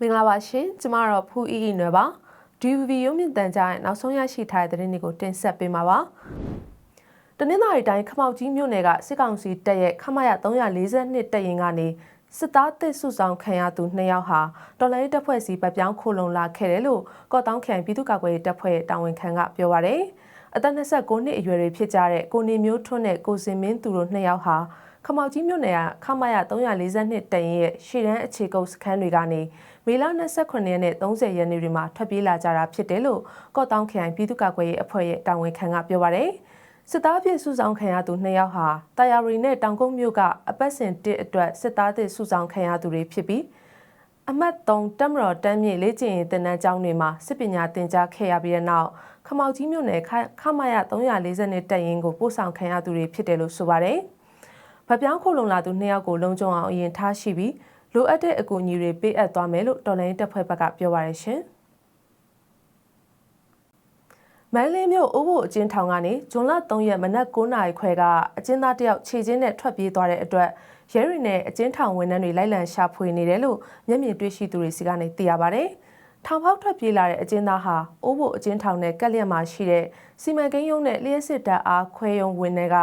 မင်္ဂလာပါရှင်ကျမတော့ဖူးအီအီနွယ်ပါ DVB ရုပ်မြင့်တန်ကြားရဲ့နောက်ဆုံးရရှိထားတဲ့သတင်းတွေကိုတင်ဆက်ပေးမှာပါတနင်္လာရီတိုင်းခမောက်ကြီးမြို့နယ်ကစစ်ကောင်စီတပ်ရဲ့ခမရ342တပ်ရင်ကနေစစ်သားတစ်စုဆောင်ခံရသူ2ယောက်ဟာတော်လိုင်းတပ်ဖွဲ့စီဗပြောင်းခိုလုံလာခဲ့တယ်လို့ကော့တောင်းခရိုင်ပြည်သူ့ကာကွယ်ရေးတပ်ဖွဲ့ရဲ့တာဝန်ခံကပြောပါရယ်အသက်29နှစ်အရွယ်တွေဖြစ်ကြတဲ့ကိုနေမျိုးထွန်းနဲ့ကိုစင်မင်းသူတို့2ယောက်ဟာ ခမောက်ကြီးမြို့နယ်ကခမရ342တပ်ရင်ရဲ့ရှေ့တန်းအခြေကုပ်စခန်းတွေကနေမေလ29ရက်နဲ့30ရက်နေ့တွေမှာထွက်ပြေးလာကြတာဖြစ်တယ်လို့ကော့တောင်းခရိုင်ပြည်သူ့ကာကွယ်ရေးအဖွဲ့ရဲ့တာဝန်ခံကပြောပါရယ်စစ်သားဖြစ်စုဆောင်ခံရသူ2ယောက်ဟာတာယာရီနဲ့တောင်ကုန်းမြို့ကအပတ်စဉ်တစ်အတွက်စစ်သားသစ်စုဆောင်ခံရသူတွေဖြစ်ပြီးအမှတ်3တက်မတော်တန်းမြေလေ့ကျင့်ရေးတင်နန်းကျောင်းတွေမှာစစ်ပညာသင်ကြားခဲ့ရပြီးတဲ့နောက်ခမောက်ကြီးမြို့နယ်ခမရ340နဲ့တက်ရင်ကိုပို့ဆောင်ခံရသူတွေဖြစ်တယ်လို့ဆိုပါတယ်။ ဗပြောင်းခုလုံလာသူ2ယောက်ကိုလုံခြုံအောင်အရင်ထားရှိပြီးလိုအပ်တဲ့အကူအညီတွေပေးအပ်သွားမယ်လို့တော်လိုင်းတပ်ဖွဲ့ဘက်ကပြောပါရရှင်။မန္တလေးမြို့အိုးဘိုအကျဉ်းထောင်ကနေဇွန်လ3ရက်မနက်9:00နာရီခွဲကအကျဉ်းသားတယောက်ခြေချင်းနဲ့ထွက်ပြေးသွားတဲ့အတွက်ရဲတွေနဲ့အကျဉ်းထောင်ဝန်ထမ်းတွေလိုက်လံရှာဖွေနေတယ်လို့မျက်မြင်တွေ့ရှိသူတွေစီကနေသိရပါဗျ။ ထောင်ဖောက်ထွက်ပြေးလာတဲ့အကျဉ်းသားဟာအိုးဘိုအကျဉ်းထောင်နဲ့ကက်လျက်မှာရှိတဲ့စီမံကိန်းရုံးနဲ့လျှက်စစ်တပ်အားခွဲရုံဝင်တွေက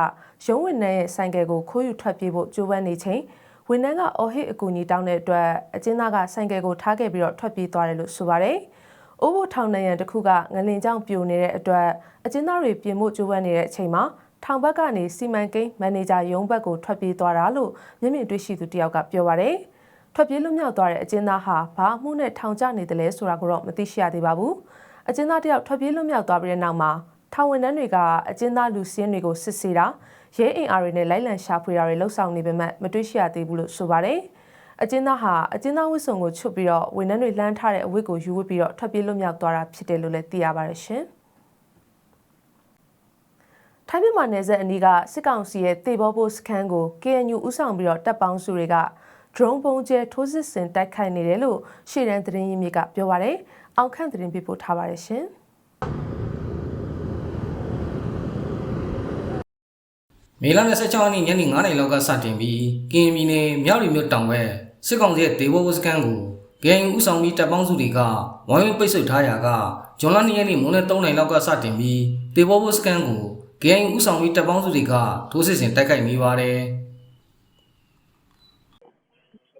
ရုံးဝင်တဲ့ဆိုင်ကယ်ကိုခိုးယူထွက်ပြေးဖို့ကြိုးပမ်းနေချိန်ဝန်ထမ်းကအော်ဟစ်အကူအညီတောင်းတဲ့အတွက်အကျဉ်းသားကဆိုင်ကယ်ကိုထားခဲ့ပြီးတော့ထွက်ပြေးသွားတယ်လို့ဆိုပါတယ်။အိုးဘိုထောင်နံရံတစ်ခုကငလင်ကြောင်ပြိုနေတဲ့အတွက်အကျဉ်းသားတွေပြင်မှုကြိုးပမ်းနေတဲ့အချိန်မှာထောင်ဘက်ကနေစီမံကိန်းမန်နေဂျာရုံးဘက်ကိုထွက်ပြေးသွားတာလို့မျက်မြင်တွေ့ရှိသူတယောက်ကပြောပါရယ် ထွက်ပြေးလွတ်မြောက်သွားတဲ့အကျဉ်းသားဟာဘာအမှုနဲ့ထောင်ကျနေတယ်လဲဆိုတာကိုတော့မသိရှိရသေးပါဘူးအကျဉ်းသားတယောက်ထွက်ပြေးလွတ်မြောက်သွားပြီးတဲ့နောက်မှာထောင်ဝန်ထမ်းတွေကအကျဉ်းသားလူစင်းတွေကိုစစ်ဆေးတာရဲအင်အားတွေနဲ့လိုက်လံရှာဖွေတာတွေလှုပ်ဆောင်နေပေမဲ့မတွေ့ရှိရသေးဘူးလို့ဆိုပါတယ်။အကျဉ်းသားဟာအကျဉ်းသားဝတ်စုံကိုချွတ်ပြီးတော့ဝန်ထမ်းတွေလှမ်းထားတဲ့အဝတ်ကိုယူဝတ်ပြီးတော့ထွက်ပြေးလွတ်မြောက်သွားတာဖြစ်တယ်လို့လည်းသိရပါတယ်ရှင်။ထိုင်းမြန်မာနယ်စပ်အနီးကစစ်ကောင်စီရဲ့တေဘောဘိုစခန်းကို KNU ဥဆောင်ပြီးတော့တပ်ပေါင်းစုတွေက drone ပုံကျဲထိုးစစ်ဆင်တိုက်ခိုက်နေတယ်လို့ရှေ့တန်းသတင်းရင်းမြစ်ကပြောပါရယ်။အောက်ခန့်သတင်းပေးပို့ထားပါတယ်ရှင်။မေလ26ရက်နေ့ညနေ9:00နာရီလောက်ကစတင်ပြီးကရင်ပြည်နယ်မြောက်ရီမြို့တောင်ဘက်စစ်ကောင်စီရဲ့ဒေဝဝစကန်ကိုဂိမ်းဦးဆောင်ပြီးတပ်ပေါင်းစုတွေကဝိုင်းဝန်းပိတ်ဆို့ထားရာကဂျွန်လ2ရက်နေ့မွန်းလယ်3:00နာရီလောက်ကစတင်ပြီးဒေဝဝစကန်ကိုဂိမ်းဦးဆောင်ပြီးတပ်ပေါင်းစုတွေကထိုးစစ်ဆင်တိုက်ခိုက်နေပါတယ်။။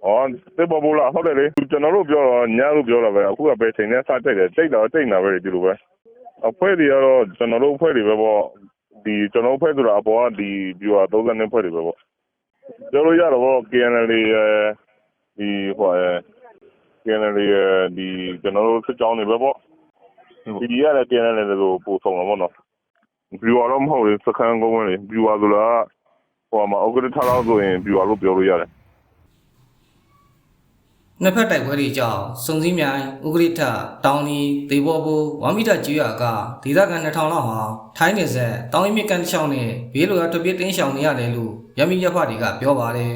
အော်တေဘောဘောလာဟုတ်တယ်လေကျွန်တော်တို့ပြောတော့ညလို့ပြောတာပဲအခုကပဲချိန်နဲ့စတိုက်တယ်တိတ်တော့တိတ်နာပဲဒီလိုပဲအဖွဲ့တွေကတော့ကျွန်တော်တို့အဖွဲ့တွေပဲပေါ့ဒီကျွန်တော်ဖွဲ့ဆိုတာအပေါ်ကဒီ viewer 30နှစ်ဖွဲ့တွေပဲပေါ့ပြောလို့ရတော့ KNL ဒီဟို KNL ဒီကျွန်တော်တို့စစ်ကြောင်းတွေပဲပေါ့ဒီဒီရတယ် KNL တွေကိုပို့ဆောင်တော့ဗောနော် viewer တော့မဟုတ်ဘူးစခန်းကုန်းပဲလေ viewer ဆိုတာဟိုမှာ upgrade ထားတော့ဆိုရင် viewer လို့ပြောလို့ရတယ် နှစ်ဖက်တိုက်ပွဲတွေကြောင့်စုံစည်းမြိုင်ဥဂရိထတောင်လီဒေဘောဘူဝမ်မီတာကျွော်ကဒေသခံ2000လောက်ဟာထိုင်းနေဆက်တောင်ရင်းမြစ်ကန်တစ်ချောင်းနဲ့ဘေးလိုရတပြစ်တင်းရှောင်နေရတယ်လို့ရမီရဖတွေကပြောပါတယ်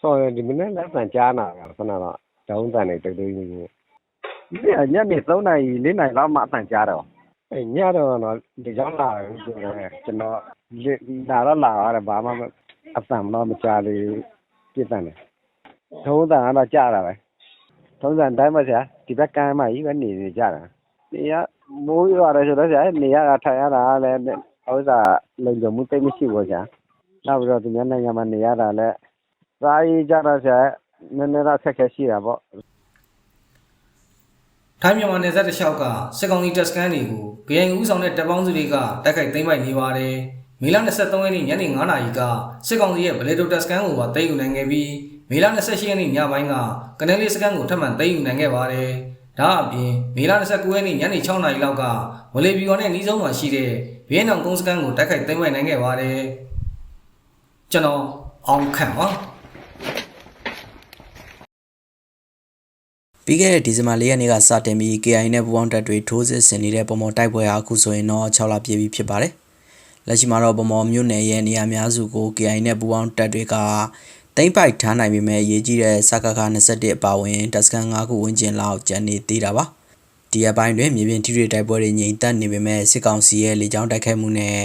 ဆော်ရဒီမနေ့လက်ဆန်ကြားနာတာခဏတော့တောင်းတန်နေတူတူကြီးကြီးဒီညနေ3နာရီ4နာရီလောက်မှအဆန်ကြားတော့အဲညတော့တော့ဒီကြောင်းလာတယ်ကျွန်တော်လာတော့လာရတယ်ဘာမှအဆန်တော့မကြားသေးပြစ်တယ် ထုံးတန်ကတော့ကြားတာပဲထုံးတန်တိုင်းပါဆရာဒီဘက်ကမ်းမှကြီးပဲနေနေကြတာနေရမိုးရွာတယ်ဆိုတော့ဆရာနေရတာထိုင်ရတာလည်းဥစ္စာလုံခြုံမှုတိတ်မရှိဘူးဆရာနောက်ပြီးတော့ဒီမြန်မာနိုင်ငံမှာနေရတာလည်းစားရေးကြတော့ဆရာနည်းနည်းတော့ဆက်ခဲရှိတာပေါ့ထိုင်းမြန်မာနယ်စပ်တစ်လျှောက်ကစစ်ကောင်စီတပ်စခန်းတွေကိုဂိမ်းဦးဆောင်တဲ့တပ်ပေါင်းစုတွေကတိုက်ခိုက်သိမ်းပိုက်နေပါတယ်မေလ23ရက်နေ့ညနေ9:00နာရီကစစ်ကောင်စီရဲ့ဗလေတိုတပ်စခန်းကိုပါသိမ်းယူနိုင်ခဲ့ပြီး မေလ28ရက်နေ့ညပိုင်းကကနလေးစခန်းကိုထပ်မံသိမ်းယူနိုင်ခဲ့ပါတယ်ဒါအပြင်မေလ29ရက်နေ့ညနေ6:00နာရီလောက်ကဝလေဘီယောနဲ့နီးဆုံးမှာရှိတဲ့ဘီယန်နောင်ကုန်းစခန်းကိုတိုက်ခိုက်သိမ်းပိုက်နိုင်ခဲ့ပါတယ်ကျွန်တော်အောင်ခန့်ပါပြီးခဲ့တဲ့ဒီဇင်ဘာ၄ရက်နေ့ကစတင်ပြီး KI နဲ့ပူးပေါင်းတပ်တွေထိုးစစ်ဆင်နေတဲ့ပုံမော်တိုက်ပွဲဟာအခုဆိုရင်တော့6လပြည့်ပြီဖြစ်ပါတယ်။လက်ရှိမှာတော့ပုံမော်မြို့နယ်ရဲ့နေရာများစုကို KI နဲ့ပူးပေါင်းတပ်တွေက တိမ့်ပိုက်ထားနိုင်ပေမဲ့အရေးကြီးတဲ့စကခ21အပါအဝင်တပ်စခန်း5ခုဝန်းကျင်လောက်ကျန်နေသေးတာပါ။ဒီအပိုင်းတွင်မြေပြင်ထိတွေတိုက်ပွဲတွေငြိမ်သက်နေပေမဲ့စစ်ကောင်စီရဲ့လေကြောင်းတိုက်ခိုက်မှုနဲ့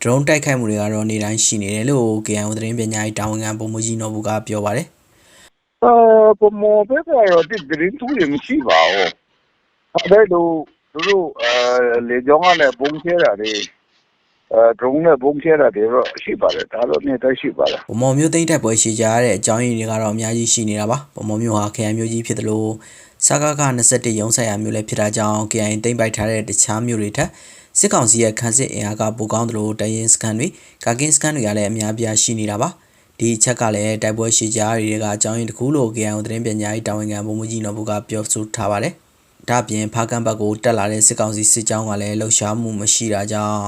ဒရုန်းတိုက်ခိုက်မှုတွေကတော့နေ့တိုင်းရှိနေတယ်လို့ KNU သတင်းပညာရေးတာဝန်ခံပုံမှန်ကြီးနော်ဘူးကပြောပါတယ်အဲပုံမော်ဘက်ကတော့ဒီဒရင်တူးရမရှိပါဘူးအဲ့လိုသူတို့အဲလေကြောင်းကလည်းဘုံချဲတာတွေအဲ ဒရုန်းနဲ့ဘုံချဲတာတွေတော့ရှိပါတယ်ဒါတော့နေတိုင်းရှိပါတယ်။ဗမော်မျိုးသိန်းတိုက်ပွဲရှိကြရတဲ့အကြောင်းရင်းတွေကတော့အများကြီးရှိနေတာပါ။ဗမော်မျိုးဟာခရိုင်မျိုးကြီးဖြစ်တယ်လို့စကားက21ရုံးဆိုင်ရာမျိုးလည်းဖြစ်တာကြောင့် KIA သိမ်းပိုက်ထားတဲ့တခြားမျိုးတွေထက်စစ်ကောင်စီရဲ့ခန်းစစ်အင်အားကပိုကောင်းတယ်လို့တရင်စကန်တွေကာကင်းစကန်တွေကလည်းအများပြားရှိနေတာပါ။ဒီအချက်ကလည်းတိုက်ပွဲရှိကြရတွေကအကြောင်းရင်းတစ်ခုလို့ KIA သတင်းပညာရေးတာဝန်ခံဗိုလ်မှူးကြီးနော်ဘူကပြောဆိုထားပါတယ်။ ဒါ့အပြင်ဖားကန့်ဘက်ကိုတက်လာတဲ့စစ်ကောင်စီစစ်ကြောင်းကလည်းလှုပ်ရှားမှုမရှိတာကြောင့်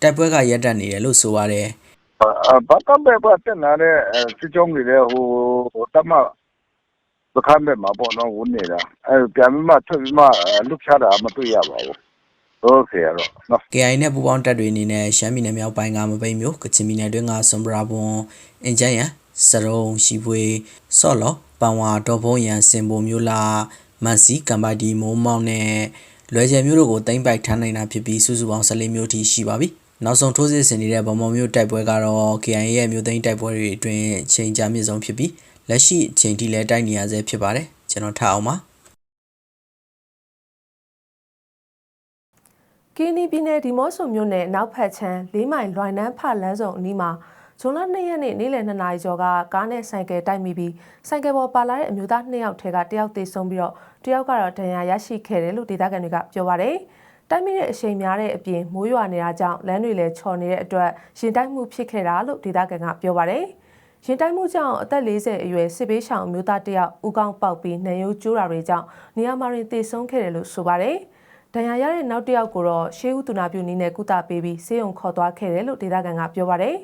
တိုက်ပွဲကရပ်တန့်နေတယ်လို့ဆိုပါတယ်။အာဘာကဘက်ပါတက်လာတဲ့စစ်ကြောင်းတွေလည်းဟိုဟိုတမပခမ်းဘက်မှာပေါ့နော်ဝင်နေတာအဲပြန်ပြီးမှထွက်ပြီးမှလုချတာမတွေ့ရပါဘူးဟုတ်ကဲ့တော့နော် KI နဲ့ပူးပေါင်းတပ်တွေအနေနဲ့ရှမ်းပြည်နယ်မြောက်ပိုင်းကမပိတ်မျိုးကချင်ပြည်နယ်တွင်းကဆွမ်ဘရာဘွန်အင်ဂျန်ရန်စရုံရှိပွေဆော့လော်ပန်ဝါဒေါ်ဘုံရန်စင်ပုံမျိုးလာ မန်စီကမ်ပါတီမိုးမောင်းနဲ့လွယ်ကျယ်မျိုးတို့ကိုတင်ပိုက်ထားနိုင်တာဖြစ်ပြီးစုစုပေါင်း14မျိုးထိရှိပါပြီနောက်ဆုံးထိုးစစ်ဆင်နေတဲ့ဗမော်မျိုးတိုက်ပွဲကတော့ KI ရဲ့မျိုးသိန်းတိုက်ပွဲတွေအတွင်းအချိန်ကြာမြင့်ဆုံးဖြစ်ပြီးလက်ရှိအချိန်ထိလည်းတိုက်နေရဆဲဖြစ်ပါတယ်ကျွန်တော်ထားအောင်ပါကင်းနီပြည်နယ်ဒီမော့ဆိုမြို့နယ်နောက်ဖက်ချမ်း၄မိုင်လွိုင်နန်းဖလန်းဆောင်အနီးမှာ ဇွန်လ2ရက်နေ့နေ့လယ်2နာရီကျော်ကကားနဲ့ဆိုင်ကယ်တိုက်မိပြီးဆိုင်ကယ်ပေါ်ပါလာတဲ့အမျိုးသား2ယောက်ထဲကတယောက်သေဆုံးပြီးတော့တယောက်ကတော့ဒဏ်ရာရရှိခဲ့တယ်လို့ဒေသခံတွေကပြောပါတယ်။တိုက်မိတဲ့အချိန်များတဲ့အပြင်မိုးရွာနေတာကြောင့်လမ်းတွေလည်းချော်နေတဲ့အတွက်ရင်တိုက်မှုဖြစ်ခဲ့တာလို့ဒေသခံကပြောပါတယ်။ရင်တိုက်မှုကြောင့်အသက်40အရွယ်စစ်ဘေးရှောင်အမျိုးသားတယောက်ဦးကောင်းပေါက်ပြီးနှံရိုးကျိုးတာတွေကြောင့်နေရာမှာတွင်သေဆုံးခဲ့တယ်လို့ဆိုပါတယ်။ဒဏ်ရာရတဲ့နောက်တစ်ယောက်ကိုတော့ရှေးဦးသူနာပြုနည်းနဲ့ကုသပေးပြီးဆေးရုံခေါ်သွားခဲ့တယ်လို့ဒေသခံကပြောပါရယ်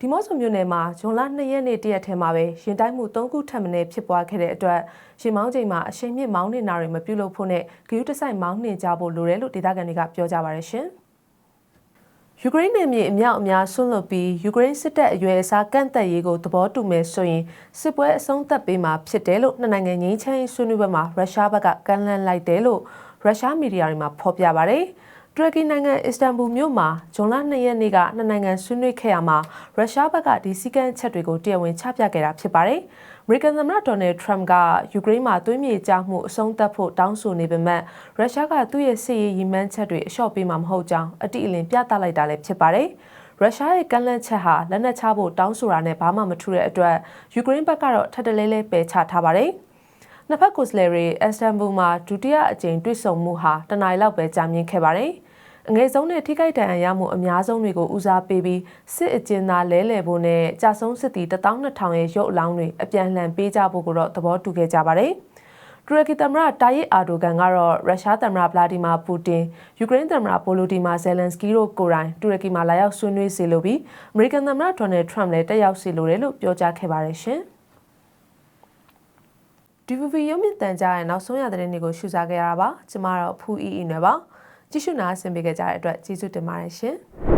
ဒီမော့ဆိုမြို့နယ်မှာဇွန်လ2ရက်နေ့တရက်ထဲမှာပဲရင်တိုက်မှု3ခုထပ်မံဖြစ်ပွားခဲ့တဲ့အတွက်ရှင်မောင်းချိန်မှာအရှိန်မြင့်မောင်းနေတာတွေမပြုလုပ်ဖို့နဲ့ဂရုတစိုက်မောင်းနှင်ကြဖို့လိုတယ်လို့ဒေသခံတွေကပြောကြပါရရှင်ယူကရိန်းနယ်မြေအမြောက်အများဆွန့်လွတ်ပြီးယူကရိန်းစစ်တပ်အရွယ်အစားကန့်သက်ရေးကိုသဘောတူမယ်ဆိုရင်စစ်ပွဲအဆုံးသတ်ပေးမှာဖြစ်တယ်လို့နှစ်နိုင်ငံငြိမ်းချမ်းရေးဆွေးနွေးပွဲမှာရုရှားဘက်ကကန့်လန့်လိုက်တယ်လို့ရုရှားမီဒီယာတွေမှာဖော်ပြပါရယ် တူရကီနိုင်ငံအစ္စတန်ဘူမြို့မှာဇွန်လ2ရက်နေ့ကနှစ်နိုင်ငံဆွေးနွေးခဲ့ရမှာရုရှားဘက်ကဒီစီကန်းချက်တွေကိုတရားဝင်ချပြခဲ့တာဖြစ်ပါတယ်။အမေရိကန်သမ္မတဒေါ်နယ်ထရမ့်ကယူကရိန်းမှာသွေးမြေကျမှုအဆုံးသတ်ဖို့တောင်းဆိုနေပေမဲ့ရုရှားကသူ့ရဲ့စစ်ရေးရည်မှန်းချက်တွေအလျှော့ပေးမှာမဟုတ်ကြောင်းအတိအလင်းပြသလိုက်တာလည်းဖြစ်ပါတယ်။ရုရှားရဲ့ကန့်လန့်ချက်ဟာလက်နက်ချဖို့တောင်းဆိုတာနဲ့ဘာမှမထူတဲ့အတွက်ယူကရိန်းဘက်ကတော့ထပ်တလဲလဲပယ်ချထားပါတယ်။နှစ်ဖက်ကိုယ်စားလှယ်တွေအက်စတန်ဘူမှာဒုတိယအကြိမ်တွေ့ဆုံမှုဟာတနင်္လာလောက်ပဲကြာမြင့်ခဲ့ပါတယ်။ အငယ်ဆုံးနဲ့ထိခိုက်ဒဏ်ရာရမှုအများဆုံးတွေကိုဦးစားပေးပြီးစစ်အကျဉ်းသားလဲလှယ်ဖို့နဲ့ကြာဆုံးစစ်သည်12000ရဲ့ရုပ်အလောင်းတွေအပြန်လှန်ပေးကြဖို့ကိုတော့သဘောတူခဲ့ကြပါတယ်။တူရကီသမ္မတတာယစ်အာဒိုဂန်ကတော့ရုရှားသမ္မတဗလာဒီမာပူတင်ယူကရိန်းသမ္မတပိုလိုဒီမာဇယ်လန်စကီတို့ကိုယ်တိုင်တူရကီမှာလာရောက်ဆွေးနွေးစီလိုပြီးအမေရိကန်သမ္မတဒေါ်နယ်ထရမ့်လည်းတက်ရောက်စီလိုတယ်လို့ပြောကြားခဲ့ပါတယ်ရှင်။ DVB ရုပ်မြင့်တန်ကြားရဲ့နောက်ဆုံးရသတင်းတွေကိုရှုစားခဲ့ရတာပါကျမတော့ဖူးအီအီနွယ်ပါ ကြည့်ရှုနာဆင်ပေးကြတဲ့အတွက်ကျေးဇူးတင်ပါတယ်ရှင်။